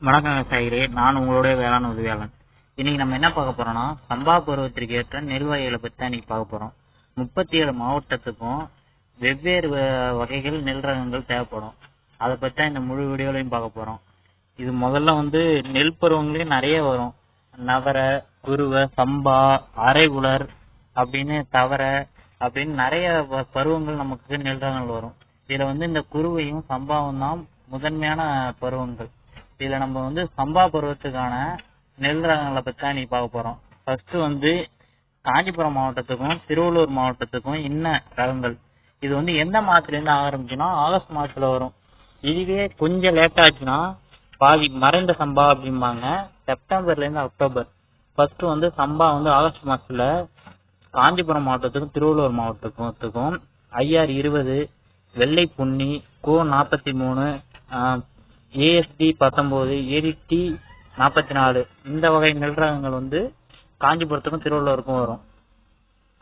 வணக்கம் விவசாயிகளே நான் உங்களுடைய வேளாண் உதவியாளன். இன்னைக்கு நம்ம என்ன பார்க்க போறோம்னா சம்பா பருவத்திற்கு ஏற்ற நெல் வகைகளை பத்தி தான் இன்னைக்கு பார்க்க போறோம். முப்பத்தி ஏழு மாவட்டத்துக்கும் வெவ்வேறு வ- வகைகள் நெல் ரகங்கள் தேவைப்படும். அதை பத்தி தான் இந்த முழு வீடியோலையும் பார்க்க போறோம். இது முதல்ல வந்து நெல் பருவங்களே நிறைய வரும். நவர குருவை சம்பா அரைகுலர் அப்படின்னு தவற அப்படின்னு நிறைய பருவங்கள் நமக்கு நெல் ரகங்கள் வரும். இதுல வந்து இந்த குருவையும் சம்பாவும் தான் முதன்மையான பருவங்கள். இதுல நம்ம வந்து சம்பா பருவத்துக்கான நெல் ரகங்களை பத்தி தான் இன்னைக்கு பார்க்க போறோம். ஃபர்ஸ்ட் வந்து காஞ்சிபுரம் மாவட்டத்துக்கும் திருவள்ளூர் மாவட்டத்துக்கும் என்ன ரகங்கள்? இது வந்து எந்த மாதத்துல இருந்து ஆரம்பிச்சுன்னா ஆகஸ்ட் மாசத்துல வரும். இதுவே கொஞ்சம் லேட் ஆச்சுன்னா பாதி மறைந்த சம்பா அப்படிம்பாங்க. செப்டம்பர்ல இருந்து அக்டோபர். ஃபர்ஸ்ட் வந்து சம்பா வந்து ஆகஸ்ட் மாசத்துல காஞ்சிபுரம் மாவட்டத்துக்கும் திருவள்ளூர் மாவட்டத்துக்கும் ஐஆர் இருபது வெள்ளை புன்னி கோ நாற்பத்தி மூணு ஏஎஸ்டி பத்தொன்பது ஏடிடி நாற்பத்தி நாலு இந்த வகை நிலரகங்கள் வந்து காஞ்சிபுரத்துக்கும் திருவள்ளூருக்கும் வரும்.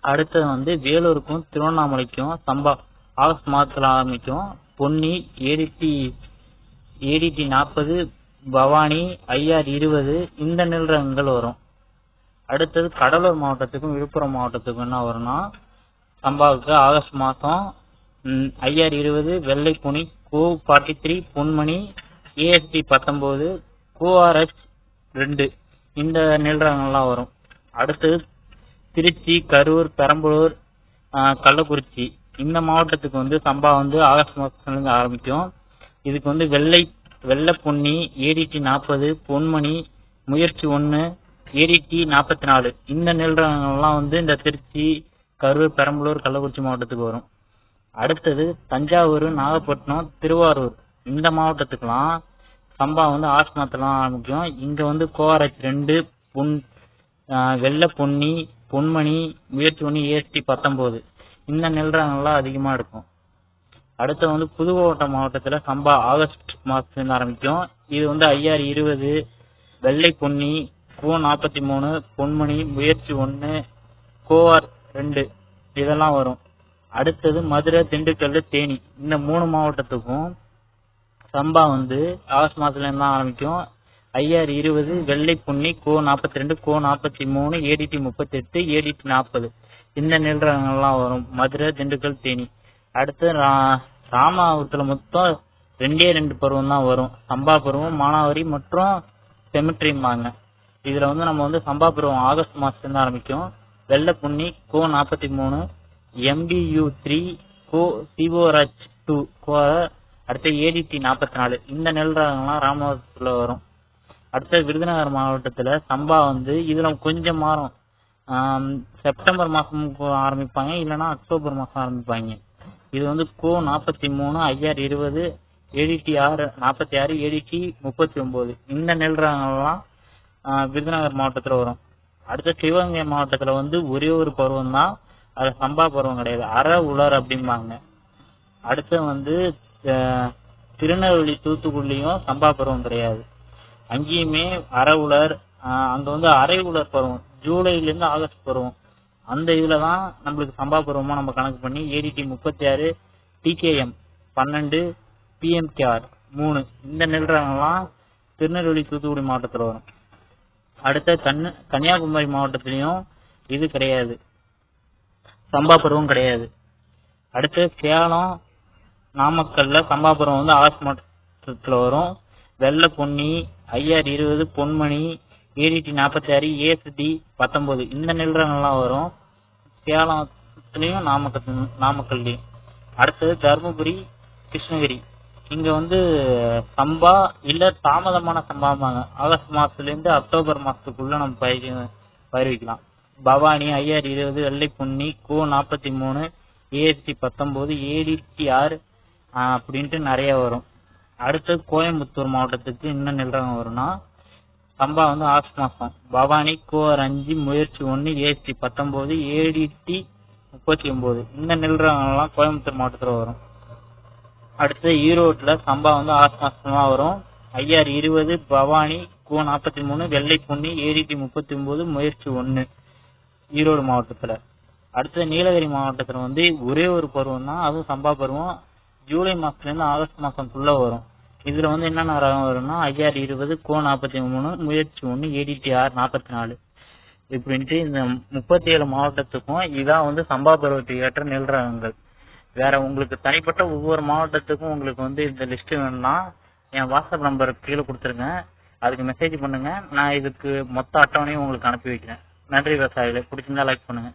அடுத்தது வந்து வேலூருக்கும் திருவண்ணாமலைக்கும் சம்பா ஆகஸ்ட் மாதத்தில் ஆரம்பிக்கும். பொன்னி ஏடிடி ஏடிடி நாற்பது பவானி ஐஆர் இருபது இந்த நிலரகங்கள் வரும். அடுத்தது கடலூர் மாவட்டத்துக்கும் விழுப்புரம் மாவட்டத்துக்கும் என்ன வரும்னா சம்பாவுக்கு ஆகஸ்ட் மாதம் ஐஆர் இருபது வெள்ளை புனி CO forty three Ponmani ASD பத்தொம்போது கோஆர்எஸ் ரெண்டு. இந்த நெல் ரகங்கள்லாம் வரும். அடுத்தது திருச்சி கரூர் பெரம்பலூர் கள்ளக்குறிச்சி. இந்த மாவட்டத்துக்கு வந்து சம்பா வந்து ஆகஸ்ட் மாதத்துலேருந்து ஆரம்பிக்கும். இதுக்கு வந்து வெள்ளை வெள்ளை பொன்னி ஏடிடி நாற்பது பொன்மணி முயற்சி ஒன்று ஏடிடி நாற்பத்தி நாலு இந்த நெல் ரகங்கள்லாம் வந்து இந்த திருச்சி கரூர் பெரம்பலூர் கள்ளக்குறிச்சி மாவட்டத்துக்கு வரும். அடுத்தது தஞ்சாவூர் நாகப்பட்டினம் திருவாரூர். இந்த மாவட்டத்துக்கெல்லாம் சம்பா வந்து ஆஸ்மாத்தெல்லாம் ஆரம்பிக்கும் இங்க வந்து கோஆர்எச் ரெண்டு பொன் வெள்ளை பொன்னி பொன்மணி முயற்சி ஒன்று ஏஎஸ்டி பத்தொம்போது இந்த நெல் ரகங்கள்லாம் அதிகமாக இருக்கும். அடுத்து வந்து புதுக்கோட்டை மாவட்டத்தில் சம்பா ஆகஸ்ட் மாதத்துலேருந்து ஆரம்பிக்கும். இது வந்து ஐஆர் இருபது வெள்ளை பொன்னி கோ நாற்பத்தி மூணு பொன்மணி முயற்சி ஒன்று கோஆர் ரெண்டு இதெல்லாம் வரும். அடுத்தது மதுரை திண்டுக்கல் தேனி. இந்த மூணு மாவட்டத்துக்கும் சம்பா வந்து ஆகஸ்ட் மாசத்துல இருந்து தான் ஆரம்பிக்கும். ஐஆர் இருபது வெள்ளை புன்னி கோ நாற்பத்தி ரெண்டு கோ நாற்பத்தி மூணு ஏடிடி முப்பத்தி எட்டு ஏடிடி நாற்பது இந்த நெல் ரகங்கள்லாம் வரும். மதுரை திண்டுக்கல் தேனி. அடுத்து ரா- மொத்தம் ரெண்டே ரெண்டு பருவம் தான் வரும். சம்பா பருவம் மானாவரி மற்றும் செமிட்ரிம்பாங்க. இதுல வந்து நம்ம வந்து சம்பா பருவம் ஆகஸ்ட் மாசத்துலேருந்து ஆரம்பிக்கும். வெள்ளை புன்னி கோ நாற்பத்தி மூணு எம்பியூ த்ரீ கோ சிவோராஜ் டூ கோ அடுத்து ஏடிடி நாற்பத்தி நாலு இந்த நெல் ரகங்கள்லாம் ராமநாதபுரத்தில் வரும். அடுத்து விருதுநகர் மாவட்டத்துல சம்பா வந்து இதுல கொஞ்சம் மாறும். செப்டம்பர் மாசம் ஆரம்பிப்பாங்க இல்லைன்னா அக்டோபர் மாசம் ஆரம்பிப்பாங்க. இது வந்து கோ நாற்பத்தி மூணு ஐஆர் இருபது ஏடிடி ஆறு நாற்பத்தி ஆறு ஏடிடி முப்பத்தி ஒம்பது இந்த நெல் ரகங்கள்லாம் விருதுநகர் மாவட்டத்துல வரும். அடுத்து சிவகங்கை மாவட்டத்துல வந்து ஒரே ஒரு பருவம் தான் அது சம்பா பருவம் கிடையாது. அற உலர் அப்படிம்பாங்க. அடுத்து வந்து திருநெல்வேலி தூத்துக்குடியும் சம்பா பருவம் கிடையாது. அங்கேயுமே அரை உலர் அங்க வந்து அரை உலர் பருவம் ஜூலைல இருந்து ஆகஸ்ட் பருவம். அந்த இதுல தான் நம்மளுக்கு சம்பா பருவமா நம்ம கணக்கு பண்ணி ஏடிடி முப்பத்தி ஆறு டிகேஎம் பன்னெண்டு பிஎம்கேஆர் மூணு. இந்த நெல் ரகம்லாம் திருநெல்வேலி தூத்துக்குடி மாவட்டத்தில் வரும். அடுத்த கண்ணு கன்னியாகுமரி மாவட்டத்திலையும் இது கிடையாது. சம்பா பருவம் கிடையாது. அடுத்து சேலம் நாமக்கல்ல சம்பாபுரம் வந்து ஆகஸ்ட் மாதத்துல வரும். வெள்ள பொன்னி ஐஆர் இருபது பொன்மணி ஏடிடி நாற்பத்தி ஆறு ஏஎஸ்டி பத்தொன்பது. இந்த நிலங்கள்லாம் வரும். சேலத்துலயும் நாமக்கல் நாமக்கல்லையும். அடுத்தது தருமபுரி கிருஷ்ணகிரி. இங்க வந்து சம்பா இல்ல தாமதமான சம்பாம்பாங்க ஆகஸ்ட் மாசத்துல இருந்து அக்டோபர் மாசத்துக்குள்ள நம்ம பயிர் பயிர் வைக்கலாம் பவானி ஐஆர் இருபது வெள்ளை பொன்னி கோ நாற்பத்தி மூணு ஏஎஸ்டி பத்தொன்பது ஏடிடி ஆறு அப்படின்ட்டு நிறைய வரும். அடுத்து கோயம்புத்தூர் மாவட்டத்துக்கு என்ன நிலரகம் வரும்னா சம்பா வந்து ஆகஸ்ட் மாசம். பவானி கோர் அஞ்சு முயற்சி ஒன்று ஏசி பத்தொம்போது ஏடிடி முப்பத்தி ஒன்பது இந்த நெல் கோயம்புத்தூர் மாவட்டத்துல வரும். அடுத்து ஈரோட்ல சம்பா வந்து ஆகஸ்ட் மாசமாக வரும். ஐஆர் இருபது பவானி கோ நாற்பத்தி மூணு வெள்ளை புன்னி ஏடிடி முப்பத்தி ஒன்பது முயற்சி ஒன்று ஈரோடு மாவட்டத்துல. அடுத்து நீலகிரி மாவட்டத்துல வந்து ஒரே ஒரு பருவம் தான் அதுவும் சம்பா பருவம். ஜூலை மாசத்துல இருந்து ஆகஸ்ட் மாசத்துக்குள்ள வரும். இதுல வந்து என்னென்ன ரகம் வரும்னா ஐஆர் இருபது கோ நாற்பத்தி மூணு முயற்சி ஒன்று ஏடிடிஆர் நாற்பத்தி நாலு. இப்படின்ட்டு இந்த முப்பத்தி ஏழு மாவட்டத்துக்கும் இதான் வந்து சம்பா பருவத்துக்கு ஏற்ற நெல் ரகங்கள் வேற உங்களுக்கு தனிப்பட்ட ஒவ்வொரு மாவட்டத்துக்கும் உங்களுக்கு வந்து இந்த லிஸ்ட் வேணும்னா என் வாட்ஸ்அப் நம்பர் கீழே கொடுத்துருங்க. அதுக்கு மெசேஜ் பண்ணுங்க. நான் இதுக்கு மொத்த அட்டவணையும் உங்களுக்கு அனுப்பி வைக்கிறேன். நன்றி விவசாயிகளே. பிடிச்சிருந்தா லைக் பண்ணுங்க.